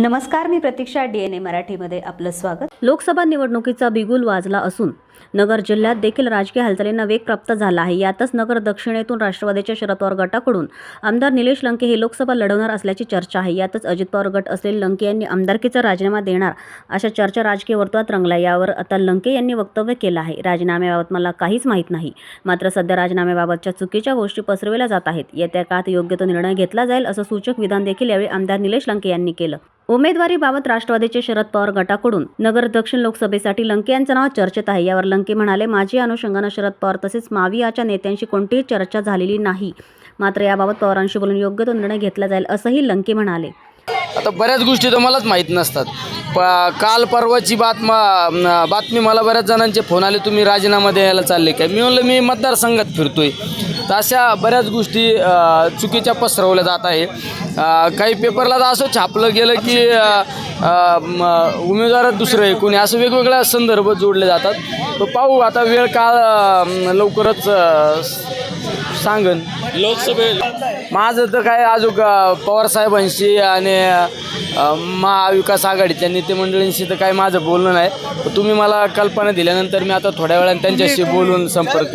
नमस्कार मी प्रतीक्षा D N ए मराठीमध्ये आपलं स्वागत. लोकसभा निवडणुकीचा बिगुल वाजला असून नगर जिल्ह्यात देखील राजकीय हालचालींना वेग प्राप्त झाला आहे. यातच नगर दक्षिणेतून राष्ट्रवादीच्या शरद पवार गटाकडून आमदार निलेश लंके हे लोकसभा लढवणार असल्याची चर्चा आहे. यातच अजित पवार गट असलेले लंके यांनी आमदारकीचा राजीनामा देणार अशा चर्चा राजकीय वर्तुळात रंगल्या. यावर आता लंके यांनी वक्तव्य केलं आहे. राजीनाम्याबाबत मला काहीच माहीत नाही. मात्र सध्या राजीनाम्याबाबतच्या चुकीच्या गोष्टी पसरवल्या जात आहेत. येत्या काळात योग्य तो निर्णय घेतला जाईल असं सूचक विधान देखील यावेळी आमदार निलेश लंके यांनी केलं. उमेदवारीबाबत राष्ट्रवादीचे शरद पवार गटाकडून नगर दक्षिण लोकसभेसाठी लंके यांचं नाव चर्चेत आहे. यावर लंके म्हणाले माझी अनुषंगानं शरद पवार तसेच मावियाच्या नेत्यांशी कोणतीही चर्चा झालेली नाही. मात्र याबाबत पवारांशी बोलून योग्य तो निर्णय घेतला जाईल असंही लंके म्हणाले. आता बऱ्याच गोष्टी तर मलाच माहीत नसतात. प काल परवाची बातमा बातमी मला बऱ्याच जणांचे फोन आले तुम्ही राजीनामा द्यायला चालले काय? मी म्हणलं मी मतदारसंघात फिरतोय. तर अशा बऱ्याच गोष्टी चुकीच्या पसरवल्या जात आहे. काही पेपरला तर असं छापलं गेलं की उमेदवार दुसरं आहे. कोणी असं वेगवेगळ्या संदर्भ जोडले जातात. तर पाहू आता वेळ काळ अ, लवकरच सांगन. लोकसभे माझं तर काय अजून पवार साहेबांशी आणि महाविकास आघाडीच्या नेते मंडळींशी तर काय माझं बोलणं नाही. तुम्ही मला कल्पना दिल्यानंतर मी आता थोड्या वेळाने त्यांच्याशी बोलून संपर्क